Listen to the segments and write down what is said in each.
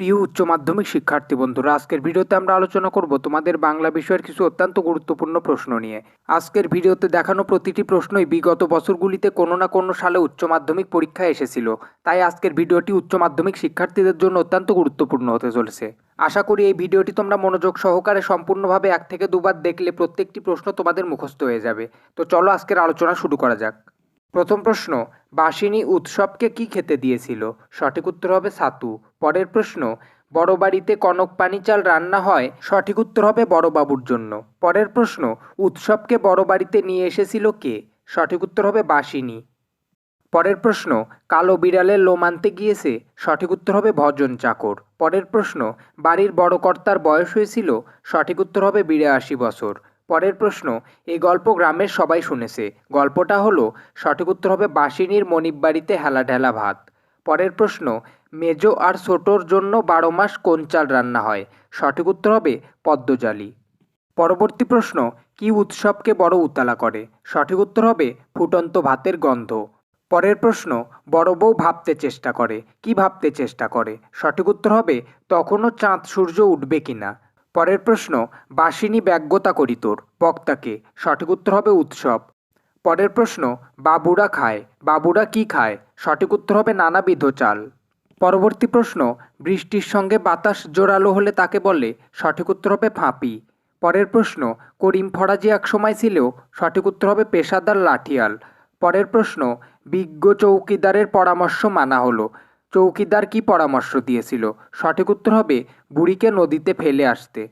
প্রিয় উচ্চ মাধ্যমিক শিক্ষার্থী বন্ধুরা, আজকের ভিডিওতে আমরা আলোচনা করব তোমাদের বাংলা বিষয়ের কিছু অত্যন্ত গুরুত্বপূর্ণ প্রশ্ন নিয়ে। আজকের ভিডিওতে দেখানো প্রতিটি প্রশ্নই বিগত বছরগুলিতে কোনো না কোনো সালে উচ্চ মাধ্যমিক পরীক্ষায় এসেছিল। তাই আজকের ভিডিওটি উচ্চ মাধ্যমিক শিক্ষার্থীদের জন্য অত্যন্ত গুরুত্বপূর্ণ হতে চলেছে। আশা করি এই ভিডিওটি তোমরা মনোযোগ সহকারে সম্পূর্ণভাবে এক থেকে দুবার দেখলে প্রত্যেকটি প্রশ্ন তোমাদের মুখস্থ হয়ে যাবে। তো চলো আজকের আলোচনা শুরু করা যাক। প্রথম প্রশ্ন, বাসিনী উৎসবকে কি খেতে দিয়েছিল? সঠিক উত্তর হবে সাতু পরের প্রশ্ন, বড় বাড়িতে কনক পানি চাল রান্না হয়? সঠিক উত্তর হবে বড়বাবুর জন্য। পরের প্রশ্ন, উৎসবকে বড় বাড়িতে নিয়ে এসেছিল কে? সঠিক উত্তর হবে বাসিনী। পরের প্রশ্ন, কালো বিড়ালের লোম আনতে গিয়েছে? সঠিক উত্তর হবে ভজন চাকর। পরের প্রশ্ন, বাড়ির বড় কর্তার বয়স হয়েছিল? সঠিক উত্তর হবে বিরাশি বছর। পরের প্রশ্ন, এই গল্প গ্রামের সবাই শুনেছে। গল্পটা হলো, সঠিক উত্তর হবে বাসিনীর মনিব বাড়িতে হেলা ঢেলা ভাত। পরের প্রশ্ন, মেজো আর ছোটোর জন্য বারো মাস কোন চাল রান্না হয়? সঠিক উত্তর হবে পদ্মজালি। পরবর্তী প্রশ্ন, কি উৎসবকে বড় উতালা করে? সঠিক উত্তর হবে ফুটন্ত ভাতের গন্ধ। পরের প্রশ্ন, বড় বউ ভাবতে চেষ্টা করে, কি ভাবতে চেষ্টা করে? সঠিক উত্তর হবে, তখনও চাঁদ সূর্য উঠবে কিনা? পরের প্রশ্ন, বাসিনী ব্যগ্যতা করি তোর। বক্তাকে, সঠিক উত্তর হবে উৎসব। পরের প্রশ্ন, বাবুরা খায়। বাবুরা কি খায়? সঠিক উত্তর হবে নানাবিধ চাল। পরবর্তী প্রশ্ন, বৃষ্টির সঙ্গে বাতাস জোরালো হলে তাকে বলে, সঠিক উত্তর হবে ফাঁপি। পরের প্রশ্ন, করিম ফরাজি এক সময় ছিল সঠিক উত্তর হবে পেশাদার লাঠিয়াল। পরের প্রশ্ন, বিজ্ঞ চৌকিদারের পরামর্শ মানা হলো। চৌকিদার কি পরামর্শ দিয়েছিল? সঠিক উত্তর হবে, বুড়িকে নদীতে ফেলে আসতে।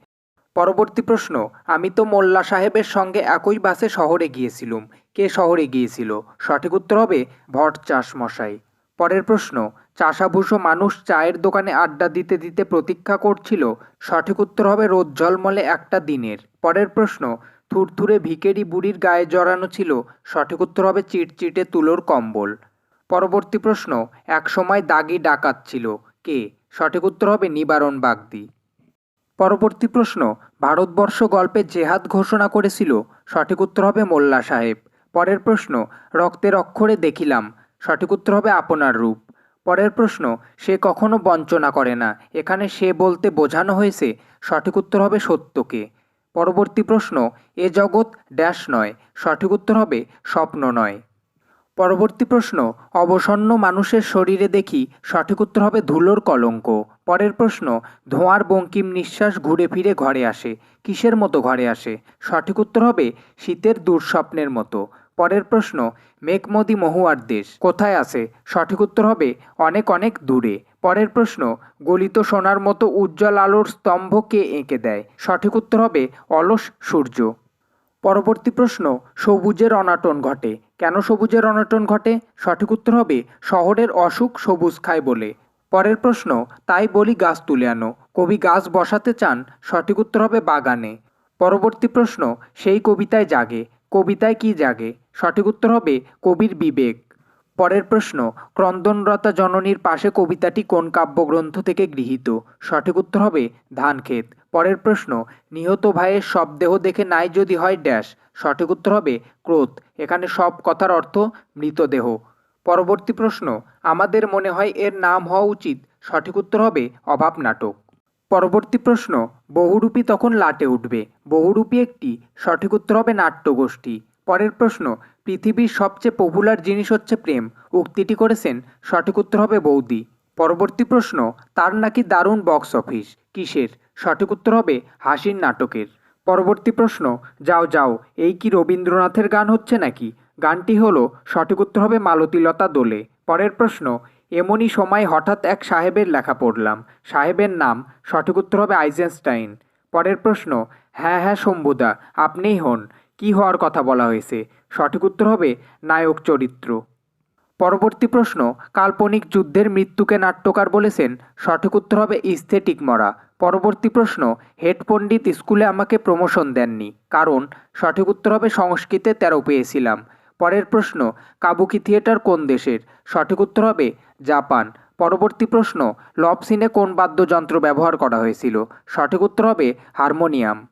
পরবর্তী প্রশ্ন, আমি তো মোল্লা সাহেবের সঙ্গে একই বাসে শহরে গিয়েছিলুম। কে শহরে গিয়েছিল? সঠিক উত্তর হবে, ভট চাষ মশাই পরের প্রশ্ন, চাষাভুষো মানুষ চায়ের দোকানে আড্ডা দিতে দিতে প্রতীক্ষা করছিল? সঠিক উত্তর হবে, রোদ ঝলমলে একটা দিনের। পরের প্রশ্ন, থুরথুরে ভিকেরি বুড়ির গায়ে জড়ানো ছিল? সঠিক উত্তর হবে, চিটচিটে তুলোর কম্বল। পরবর্তী প্রশ্ন একসময় দাগি ডাকাত ছিল। কে? সঠিক উত্তর হবে নিবারণ বাগদি। পরবর্তী প্রশ্ন, ভারতবর্ষ গল্পে জেহাদ ঘোষণা করেছিল। সঠিক উত্তর হবে মোল্লা সাহেব। পরের প্রশ্ন, রক্তের অক্ষরে দেখিলাম। সঠিক উত্তর হবে আপনার রূপ। পরের প্রশ্ন, সে কখনো বঞ্চনা করে না। এখানে সে বলতে বোঝানো হয়েছে, সঠিক উত্তর হবে সত্যকে। পরবর্তী প্রশ্ন, এ জগৎ ড্যাশ নয়। সঠিক উত্তর হবে স্বপ্ন নয়। পরবর্তী প্রশ্ন, অবসন্ন মানুষের শরীরে দেখি সঠিক উত্তর হবে ধুলোর কলঙ্ক। পরের প্রশ্ন, ধোঁয়ার বঙ্কিম নিঃশ্বাস ঘুরে ফিরে ঘরে আসে, কিসের মতো ঘরে আসে? সঠিক উত্তর হবে শীতের দুঃস্বপ্নের মতো। পরের প্রশ্ন মেঘমদি মহুয়ার দেশ কোথায় আছে? সঠিক উত্তর হবে অনেক অনেক দূরে। পরের প্রশ্ন, গলিত সোনার মতো উজ্জ্বল আলোর স্তম্ভ কে এঁকে দেয়। সঠিক উত্তর হবে অলস সূর্য। পরবর্তী প্রশ্ন সবুজের অনাটন ঘটে। কেন সবুজের অনাটন ঘটে? সঠিক উত্তর হবে, শহরের অসুখ সবুজ খায় বলে। পরের প্রশ্ন, তাই বলি গাছ তুলে আনো। কবি গাছ বসাতে চান, সঠিক উত্তর হবে বাগানে। পরবর্তী প্রশ্ন, সেই কবিতায় জাগে। কবিতায় কি জাগে? সঠিক উত্তর হবে, কবির বিবেক। পরের প্রশ্ন, ক্রন্দনরতা জননীর পাশে কবিতাটি কোন কাব্যগ্রন্থ থেকে গৃহীত? সঠিক উত্তর হবে, ধানক্ষেত। পরের প্রশ্ন, নিহত ভাইয়ের শবদেহ দেখে নাই যদি হয় ড্যাশ। সঠিক উত্তর হবে ক্রোধ। এখানে সব কথার অর্থ মৃতদেহ। পরবর্তী প্রশ্ন, আমাদের মনে হয় এর নাম হওয়া উচিত। সঠিক উত্তর হবে অভাব নাটক। পরবর্তী প্রশ্ন, বহুরূপী তখন লাটে উঠবে। বহুরূপী একটি, সঠিক উত্তর হবে নাট্যগোষ্ঠী। পরের প্রশ্ন, পৃথিবীর সবচেয়ে পপুলার জিনিস হচ্ছে প্রেম। উক্তিটি করেছেন, সঠিক উত্তর হবে বৌদি। পরবর্তী প্রশ্ন, তার নাকি দারুণ বক্স অফিস কিসের? সঠিক উত্তর হবে হাসির নাটকের। পরবর্তী প্রশ্ন, যাও যাও, এই কি রবীন্দ্রনাথের গান হচ্ছে নাকি? গানটি হলো, সঠিক উত্তর হবে মালতীলতা দোলে। পরের প্রশ্ন এমনই সময় হঠাৎ এক সাহেবের লেখা পড়লাম। সাহেবের নাম, সঠিক উত্তর হবে আইজেনস্টাইন। পরের প্রশ্ন হ্যাঁ হ্যাঁ শম্ভুদা, আপনিই হন। কি হওয়ার কথা বলা হয়েছে? সঠিক উত্তর হবে নায়ক চরিত্র। পরবর্তী প্রশ্ন, কাল্পনিক যুদ্ধের মৃত্যুকে নাট্যকার বলেছেন। সঠিক উত্তর হবে ইস্থেটিক মরা। পরবর্তী প্রশ্ন, হেড পণ্ডিত স্কুলে আমাকে প্রমোশন দেননি। কারণ, সঠিক উত্তর হবে সংস্কৃতে তেরো পেয়েছিলাম। পরের প্রশ্ন, কাবুকি থিয়েটার কোন দেশের? সঠিক উত্তর হবে জাপান। পরবর্তী প্রশ্ন, লব সিনে কোন বাদ্যযন্ত্র ব্যবহার করা হয়েছিল? সঠিক উত্তর হবে হারমোনিয়াম।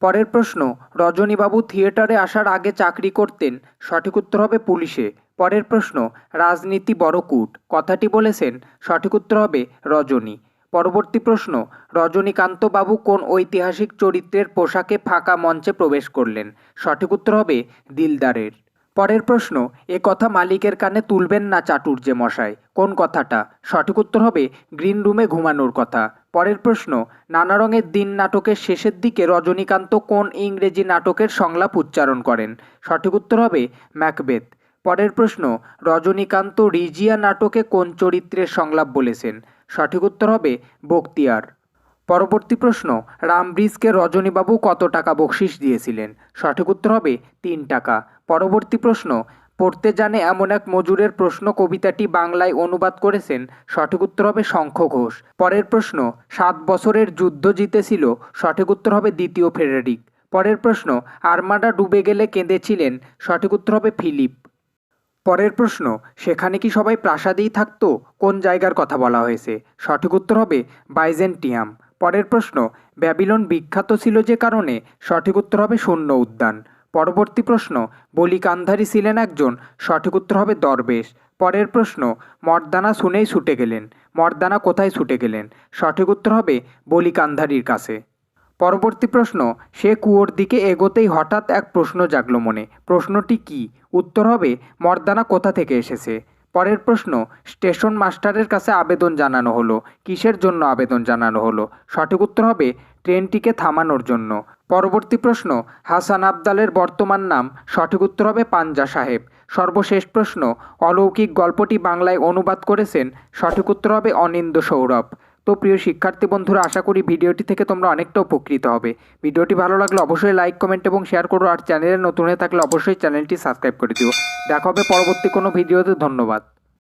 পরের প্রশ্ন, রজনীবাবু থিয়েটারে আসার আগে চাকরি করতেন? সঠিক উত্তর হবে পুলিশে। পরের প্রশ্ন, রাজনীতি বড় কূট? কথাটি বলেছেন, সঠিক উত্তর হবে রজনী। পরবর্তী প্রশ্ন রজনীকান্ত বাবু কোন ঐতিহাসিক চরিত্রের পোশাকে ফাঁকা মঞ্চে প্রবেশ করলেন? সঠিক উত্তর হবে দিলদারের। পরের প্রশ্ন, এ কথা মালিকের কানে তুলবেন না চাটুর্যে মশাই? কোন কথাটা? সঠিক উত্তর হবে গ্রিন রুমে ঘুমানোর কথা। পরের প্রশ্ন, নানা রঙের দিন নাটকের শেষের দিকে রজনীকান্ত কোন ইংরেজি নাটকের সংলাপ উচ্চারণ করেন? সঠিক উত্তর হবে ম্যাকবেথ। পরের প্রশ্ন, রজনীকান্ত রিজিয়া নাটকে কোন চরিত্রের সংলাপ বলেছেন? সঠিক উত্তর হবে বক্তিয়ার। পরবর্তী প্রশ্ন রামব্রিজকে রজনীবাবু কত টাকা বকশিস দিয়েছিলেন? সঠিক উত্তর হবে তিন টাকা। পরবর্তী প্রশ্ন, পড়তে জানে এমন এক মজুরের প্রশ্ন কবিতাটি বাংলায় অনুবাদ করেছেন? সঠিক উত্তর হবে শঙ্খ ঘোষ। পরের প্রশ্ন, সাত বছরের যুদ্ধ জিতেছিল? সঠিক উত্তর হবে দ্বিতীয় ফেডারিক পরের প্রশ্ন, আর্মাডা ডুবে গেলে কেঁদেছিলেন? সঠিক উত্তর হবে ফিলিপ। পরের প্রশ্ন, সেখানে কি সবাই প্রাসাদেই থাকতো? কোন জায়গার কথা বলা হয়েছে? সঠিক উত্তর হবে বাইজেন্টিয়াম। পরের প্রশ্ন, ব্যাবিলন বিখ্যাত ছিল যে কারণে? সঠিক উত্তর হবে শূন্য উদ্যান। পরবর্তী প্রশ্ন বলি কান্ধারি ছিলেন একজন? সঠিক উত্তর হবে দরবেশ। পরের প্রশ্ন, মর্দানা শুনেই ছুটে গেলেন। মর্দানা কোথায় ছুটে গেলেন? সঠিক উত্তর হবে বলি কান্ধারির কাছে। পরবর্তী প্রশ্ন, সে কুয়োর দিকে এগোতেই হঠাৎ এক প্রশ্ন জাগলো মনে। প্রশ্নটি কি? উত্তর হবে, মর্দানা কোথা থেকে এসেছে? পরের প্রশ্ন, স্টেশন মাস্টারের কাছে আবেদন জানানো হলো। কিসের জন্য আবেদন জানানো হলো? সঠিক উত্তর হবে, ট্রেনটিকে থামানোর জন্য। পরবর্তী প্রশ্ন, হাসান আবদালের বর্তমান নাম? সঠিক উত্তর হবে, পাঞ্জা সাহেব। সর্বশেষ প্রশ্ন, অলৌকিক গল্পটি বাংলায় অনুবাদ করেছেন? সঠিক উত্তর হবে অনিন্দ সৌরভ। তো প্রিয় শিক্ষার্থী বন্ধুরা, আশা করি ভিডিওটি থেকে তোমরা অনেকটা উপকৃত হবে। ভিডিওটি ভালো লাগলে অবশ্যই লাইক, কমেন্ট এবং শেয়ার করো আর চ্যানেলে নতুন হয়ে থাকলে অবশ্যই চ্যানেলটি সাবস্ক্রাইব করে দিও। দেখা হবে পরবর্তী কোনো ভিডিওতে, ধন্যবাদ।